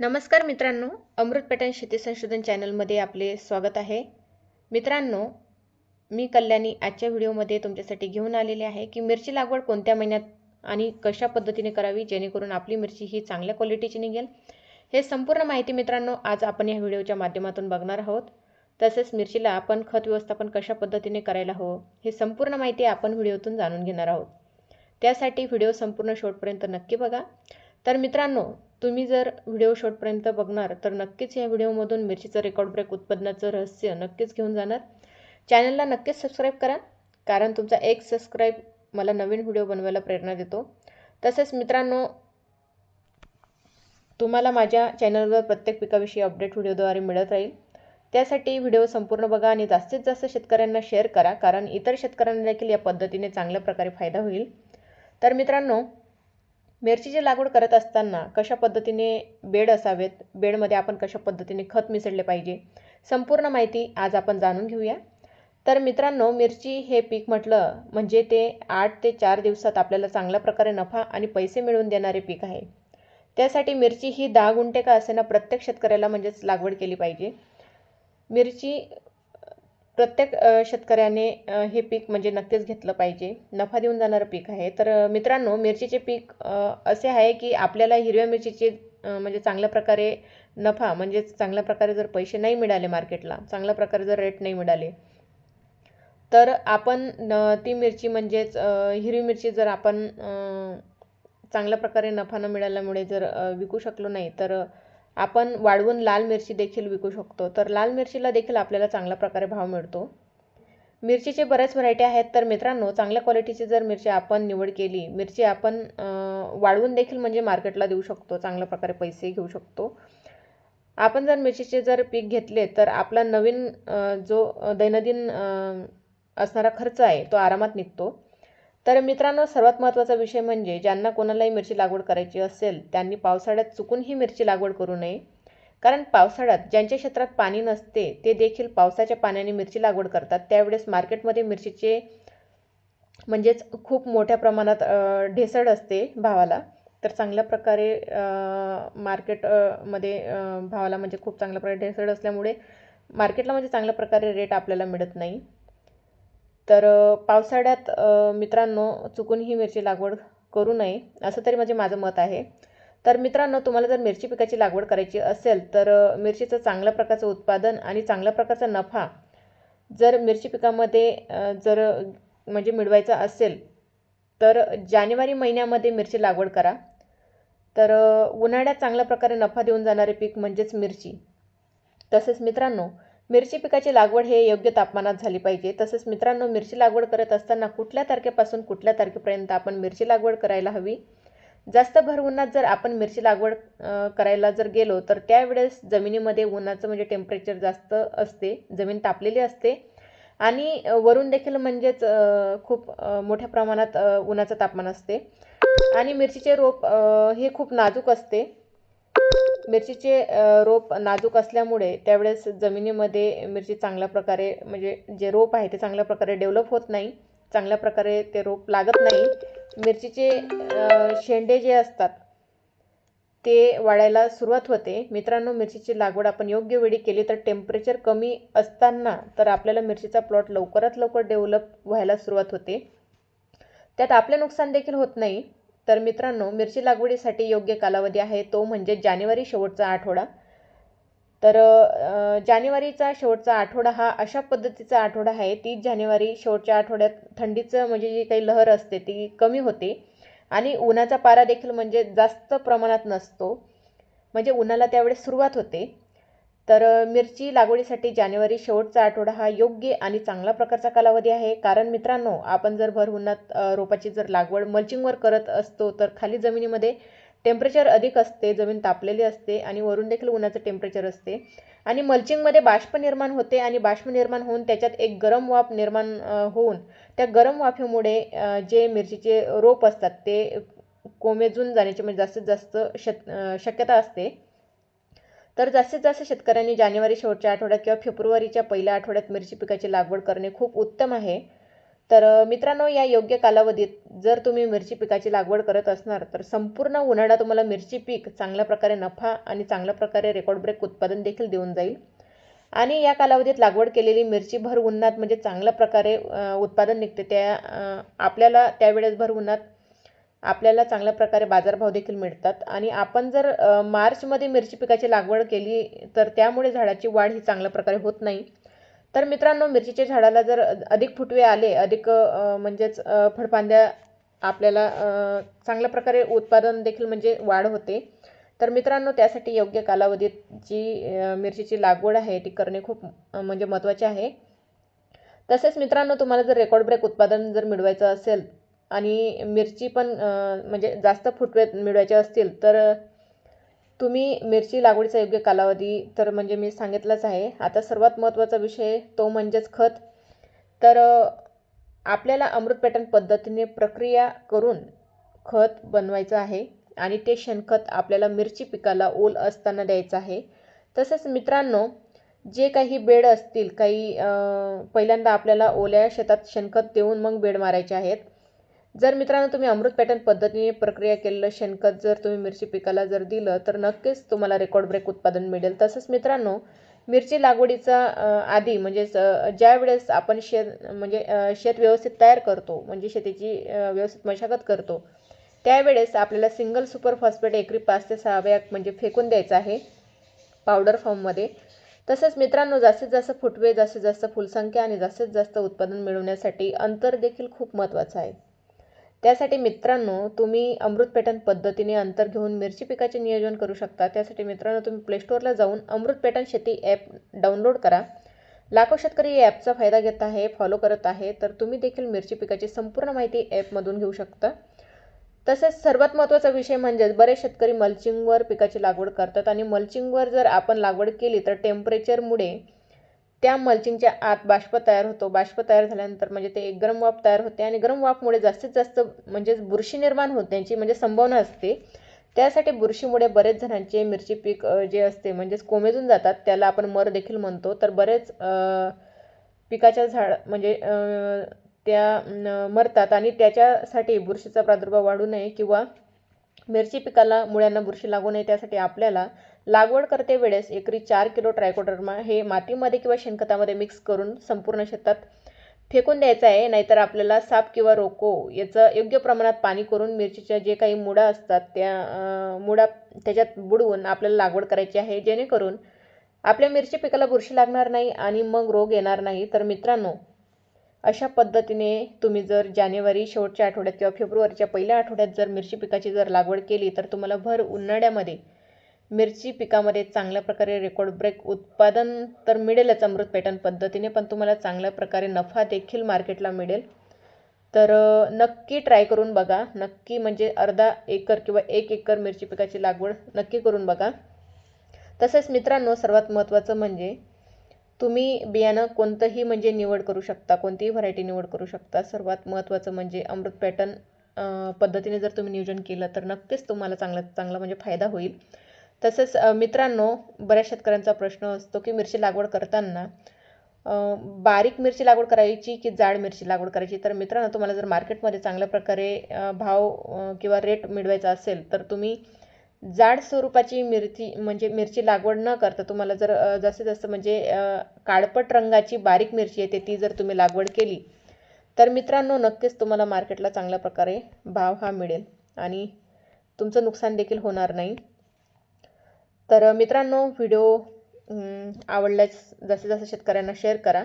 नमस्कार मित्रांनो अमृत पॅटर्न शेती संशोधन चॅनलमध्ये आपले स्वागत आहे. मित्रांनो मी कल्याणी आजच्या व्हिडिओमध्ये तुमच्यासाठी घेऊन आलेले आहे की मिरची लागवड कोणत्या महिन्यात आणि कशा पद्धतीने करावी जेणेकरून आपली मिरची ही चांगल्या क्वालिटीची निघेल? हे संपूर्ण माहिती मित्रांनो आज आपण या व्हिडिओच्या माध्यमातून बघणार आहोत. तसेच मिरचीला आपण खत व्यवस्थापन कशा पद्धतीने करायला हवं हे संपूर्ण माहिती आपण व्हिडिओतून जाणून घेणार आहोत. त्यासाठी व्हिडिओ संपूर्ण शेवटपर्यंत नक्की बघा. तर मित्रांनो तुम्ही जर व्हिडिओ शॉर्टपर्यंत बघणार तर नक्कीच या व्हिडिओमधून मिरचीचं रेकॉर्ड ब्रेक उत्पन्नाचं रहस्य नक्कीच घेऊन जाणार. चॅनलला नक्कीच सबस्क्राईब करा कारण तुमचा एक सबस्क्राईब मला नवीन व्हिडिओ बनवायला प्रेरणा देतो. तसेच मित्रांनो तुम्हाला माझ्या चॅनलवर प्रत्येक पिकाविषयी अपडेट व्हिडिओद्वारे मिळत राहील. त्यासाठी व्हिडिओ संपूर्ण बघा आणि जास्तीत जास्त शेतकऱ्यांना शेअर करा कारण इतर शेतकऱ्यांना देखील या पद्धतीने चांगल्या प्रकारे फायदा होईल. तर मित्रांनो मिरचीची लागवड करत असताना कशा पद्धतीने बेड असावेत? बेडमध्ये आपण कशा पद्धतीने खत मिसळले पाहिजे? संपूर्ण माहिती आज आपण जाणून घेऊया. तर मित्रांनो मिरची हे पीक म्हटलं म्हणजे ते आठ ते चार दिवसात आपल्याला चांगल्या प्रकारे नफा आणि पैसे मिळवून देणारे पीक आहे. त्यासाठी मिरची ही दहा गुंठे का असेना प्रत्येक शेतकऱ्याला म्हणजेच लागवड केली पाहिजे. मिरची प्रत्येक शेतकऱ्याने हे पीक म्हणजे नक्कीच घेतलं पाहिजे. नफा देऊन जाणारं पीक आहे. तर मित्रांनो मिरचीचे पीक असे आहे की आपल्याला हिरव्या मिरचीचे म्हणजे चांगल्या प्रकारे नफा म्हणजे चांगल्या प्रकारे जर पैसे नाही मिळाले मार्केटला चांगल्या प्रकारे जर रेट नाही मिळाले तर आपण ती मिरची म्हणजेच हिरवी मिरची जर आपण चांगल्या प्रकारे नफा न मिळाल्यामुळे जर विकू शकलो नाही तर आपण वाढवून लाल मिरची देखील विकू शकतो. तर लाल मिरचीला देखील आपल्याला चांगल्या प्रकारे भाव मिळतो. मिरचीचे बऱ्याच व्हरायटी आहेत. तर मित्रांनो चांगल्या क्वालिटीची जर मिरची आपण निवड केली मिरची आपण वाढवून देखील म्हणजे मार्केटला देऊ शकतो. चांगल्या प्रकारे पैसे घेऊ शकतो. आपण जर मिरचीचे जर पीक घेतले तर आपला नवीन जो दैनंदिन असणारा खर्च आहे तो आरामात निघतो. तर मित्रांनो सर्वात महत्त्वाचा विषय म्हणजे ज्यांना कोणालाही मिरची लागवड करायची असेल त्यांनी पावसाळ्यात चुकून ही मिरची लागवड करू नये. कारण पावसाळ्यात ज्यांच्या क्षेत्रात पाणी नसते ते देखील पावसाच्या पाण्याने मिरची लागवड करतात. त्यावेळेस मार्केटमध्ये मिरचीचे म्हणजेच खूप मोठ्या प्रमाणात ढेसळ असते भावाला. तर चांगल्या प्रकारे मार्केटमध्ये भावाला म्हणजे खूप चांगल्या प्रकारे ढेसळ असल्यामुळे मार्केटला म्हणजे चांगल्या प्रकारे रेट आपल्याला मिळत नाही. तर पावसाळ्यात मित्रांनो चुकून ही मिरची लागवड करू नये असं तरी म्हणजे माझं मत आहे. तर मित्रांनो तुम्हाला जर मिरची पिकाची लागवड करायची असेल तर मिरचीचं चांगल्या प्रकारचं उत्पादन आणि चांगल्या प्रकारचा नफा जर मिरची पिकामध्ये जर म्हणजे मिळवायचा असेल तर जानेवारी महिन्यामध्ये मिरची लागवड करा. तर उन्हाळ्यात चांगल्या प्रकारे नफा देऊन जाणारे पीक म्हणजेच मिरची. तसेच मित्रांनो मिरची पिकाची लागवड हे योग्य तापमानात झाली पाहिजे. तसेच मित्रांनो मिरची लागवड करत असताना कुठल्या तारखेपासून कुठल्या तारखेपर्यंत आपण मिरची लागवड करायला हवी? जास्त भर उन्हात जर आपण मिरची लागवड करायला जर गेलो तर त्यावेळेस जमिनीमध्ये उन्हाचं म्हणजे टेम्परेचर जास्त असते जमीन तापलेली असते. आणि वरून देखील म्हणजेच खूप मोठ्या प्रमाणात उन्हाचं तापमान असते. आणि मिरचीचे रोप हे खूप नाजूक असते. मिरचीचे रोप नाजूक असल्यामुळे त्यावेळेस जमिनीमध्ये मिरची चांगल्या प्रकारे म्हणजे जे रोप आहे ते चांगल्या प्रकारे डेव्हलप होत नाही चांगल्या प्रकारे ते रोप लागत नाही. मिरचीचे शेंडे जे असतात ते वाढायला सुरुवात होते. मित्रांनो मिरचीची लागवड आपण योग्य वेळी केली तर टेम्परेचर कमी असताना तर आपल्याला मिरचीचा प्लॉट लवकरात लवकर डेव्हलप व्हायला सुरुवात होते. त्यात आपले नुकसान देखील होत नाही. तर मित्रांनो मिरची लागवडीसाठी योग्य कालावधी आहे. तो म्हणजे जानेवारी शेवटचा आठवडा. तर जानेवारीचा शेवटचा आठवडा हा अशा पद्धतीचा आठवडा आहे. तीस जानेवारी शेवटच्या आठवड्यात थंडीचं म्हणजे जी काही लहर असते ती कमी होते. आणि उन्हाचा पारा देखील म्हणजे जास्त प्रमाणात नसतो. म्हणजे उन्हाला त्यावेळेस सुरुवात होते. तर मिरची लागवडीसाठी जानेवारी शेवटचा आठवडा हा योग्य आणि चांगला प्रकारचा कालावधी आहे. कारण मित्रांनो आपण जर भर उन्हात रोपाची जर लागवड मल्चिंगवर करत असतो तर खाली जमिनीमध्ये टेम्परेचर अधिक असते जमीन तापलेली असते आणि वरून देखील उन्हाचं टेम्परेचर असते. आणि मल्चिंगमध्ये बाष्प निर्माण होते आणि बाष्प निर्माण होऊन त्याच्यात एक गरम वाफ निर्माण होऊन त्या गरम वाफेमुळे जे मिरचीचे रोप असतात ते कोमेजून जाण्याची म्हणजे जास्तीत जास्त शक शक्यता असते. तर जास्तीत जास्त शेतकऱ्यांनी जानेवारी शेवटच्या आठवड्यात किंवा फेब्रुवारीच्या पहिल्या आठवड्यात मिरची पिकाची लागवड करणे खूप उत्तम आहे. तर मित्रांनो या योग्य कालावधीत जर तुम्ही मिरची पिकाची लागवड करत असणार तर संपूर्ण उन्हाळा तुम्हाला मिरची पीक चांगल्या प्रकारे नफा आणि चांगल्या प्रकारे रेकॉर्ड ब्रेक उत्पादन देखील देऊन जाईल. आणि या कालावधीत लागवड केलेली मिरची भर उन्हात म्हणजे चांगल्या प्रकारे उत्पादन निघते. त्या आपल्याला त्यावेळेस भर उन्हात आपल्याला चांगल्या प्रकारे बाजारभाव देखील मिळतात. आणि आपण जर मार्चमध्ये मिरची पिकाची लागवड केली तर त्यामुळे झाडाची वाढ ही चांगल्या प्रकारे होत नाही. तर मित्रांनो मिरचीच्या झाडाला जर अधिक फुटवे आले अधिक म्हणजेच अ, फळफांद्या आपल्याला चांगल्या प्रकारे उत्पादन देखील म्हणजे वाढ होते. तर मित्रांनो त्यासाठी योग्य कालावधीत जी मिरचीची लागवड आहे ती करणे खूप म्हणजे महत्त्वाचे आहे. तसेच मित्रांनो तुम्हाला जर रेकॉर्ड ब्रेक उत्पादन जर मिळवायचं असेल आणि मिरची पण म्हणजे जास्त फुटवे मिळवायचे असतील तर तुम्ही मिरची लागवडीचा योग्य कालावधी तर म्हणजे मी सांगितलंच आहे. आता सर्वात महत्त्वाचा विषय तो म्हणजेच खत. तर आपल्याला अमृत पॅटर्न पद्धतीने प्रक्रिया करून खत बनवायचं आहे आणि ते शेणखत आपल्याला मिरची पिकाला ओल असताना द्यायचं आहे. तसेच मित्रांनो जे काही बेड असतील काही पहिल्यांदा आपल्याला ओल्या शेतात शेणखत देऊन मग बेड मारायचे आहेत. जर मित्रांनो तुम्ही अमृत पॅटर्न पद्धतीने प्रक्रिया केलेलं शेणखत जर तुम्ही मिरची पिकाला जर दिलं तर नक्कीच तुम्हाला रेकॉर्ड ब्रेक उत्पादन मिळेल. तसंच मित्रांनो मिरची लागवडीचा आधी म्हणजेच ज्या वेळेस आपण शेत म्हणजे शेत व्यवस्थित तयार करतो म्हणजे शेतीची व्यवस्थित मशागत करतो त्यावेळेस आपल्याला सिंगल सुपर फॉस्फेट एकरी पाच ते सहा बॅग म्हणजे फेकून द्यायचं आहे पावडर फॉर्ममध्ये तसंच मित्रांनो जास्तीत जास्त फुटवे जास्तीत जास्त फुलसंख्या आणि जास्तीत जास्त उत्पादन मिळवण्यासाठी अंतर देखील खूप महत्त्वाचं आहे. त्यासाठी मित्रांनो तुम्ही अमृत पॅटर्न पद्धतीने अंतर घेऊन मिरची पिकाचे नियोजन करू शकता. त्यासाठी मित्रांनो तुम्ही प्लेस्टोअरला जाऊन अमृत पॅटर्न शेती ॲप डाउनलोड करा. लाखो शेतकरी या ॲपचा फायदा घेत आहे फॉलो करत आहे तर तुम्ही देखील मिरची पिकाची संपूर्ण माहिती ॲपमधून घेऊ शकता. तसेच सर्वात महत्त्वाचा विषय म्हणजे बरेच शेतकरी मल्चिंगवर पिकाची लागवड करतात आणि मल्चिंगवर जर आपण लागवड केली तर टेम्परेचरमुळे त्या मल्चिंगच्या आत बाष्प तयार होतो. बाष्प तयार झाल्यानंतर म्हणजे ते एक गरम वाफ तयार होते आणि गरम वाफमुळे जास्तीत जास्त म्हणजेच बुरशी निर्माण होण्याची म्हणजे संभावना असते. त्यासाठी बुरशीमुळे बरेच जणांचे मिरची पीक जे असते म्हणजेच कोमेजून जातात. त्याला आपण मर देखील म्हणतो. तर बरेच पिकाच्या झाड म्हणजे त्या मरतात आणि त्याच्यासाठी बुरशीचा प्रादुर्भाव वाढू नये किंवा मिरची पिकाला मुळ्यांना बुरशी लागू नये त्यासाठी आपल्याला लागवड करते वेळेस एकरी चार किलो ट्रायकोडर्मा हे मातीमध्ये किंवा शेणखतामध्ये मिक्स करून संपूर्ण शेतात फेकून द्यायचं आहे. नाहीतर आपल्याला साप किंवा रोको याचं योग्य प्रमाणात पाणी करून मिरचीच्या जे काही मुळा असतात त्या मुळा त्याच्यात बुडवून आपल्याला लागवड करायची आहे. जेणेकरून आपल्या मिरची पिकाला बुरशी लागणार नाही आणि मग रोग येणार नाही. तर मित्रांनो अशा पद्धतीने तुम्ही जर जानेवारी शेवटच्या आठवड्यात किंवा फेब्रुवारीच्या पहिल्या आठवड्यात जर मिरची पिकाची जर लागवड केली तर तुम्हाला भर उन्हाळ्यामध्ये मिरची पिकामध्ये चांगल्या प्रकारे रेकॉर्ड ब्रेक उत्पादन तर मिळेलच अमृत पॅटर्न पद्धतीने पण तुम्हाला चांगल्या प्रकारे नफा देखील मार्केटला मिळेल. तर नक्की ट्राय करून बघा. नक्की म्हणजे अर्धा एकर किंवा एक एकर मिरची पिकाची लागवड नक्की करून बघा. तसेच मित्रांनो सर्वात महत्त्वाचं म्हणजे तुम्ही बियाणं कोणतंही म्हणजे निवड करू शकता कोणतीही व्हरायटी निवड करू शकता. सर्वात महत्त्वाचं म्हणजे अमृत पॅटर्न पद्धतीने जर तुम्ही नियोजन केलं तर नक्कीच तुम्हाला चांगला चांगला म्हणजे फायदा होईल. तसेच मित्रांनो बऱ्याच शेतकऱ्यांचा प्रश्न असतो की मिरची लागवड करताना बारीक मिरची लागवड करायची की जाड मिरची लागवड करायची? तर मित्रांनो तुम्हाला जर मार्केटमध्ये चांगल्या प्रकारे भाव किंवा रेट मिळवायचा असेल तर तुम्ही जाड स्वरूपाची मिरची म्हणजे मिरची लागवड न करता तुम्हाला जर जास्तीत जास्त म्हणजे काळपट रंगाची बारीक मिरची येते ती जर तुम्ही लागवड केली तर मित्रांनो नक्कीच तुम्हाला मार्केटला चांगल्या प्रकारे भाव हा मिळेल आणि तुमचं नुकसान देखील होणार नाही. तर मित्रांनो व्हिडिओ आवडल्यास जास्तीत जास्त शेतकऱ्यांना शेअर करा.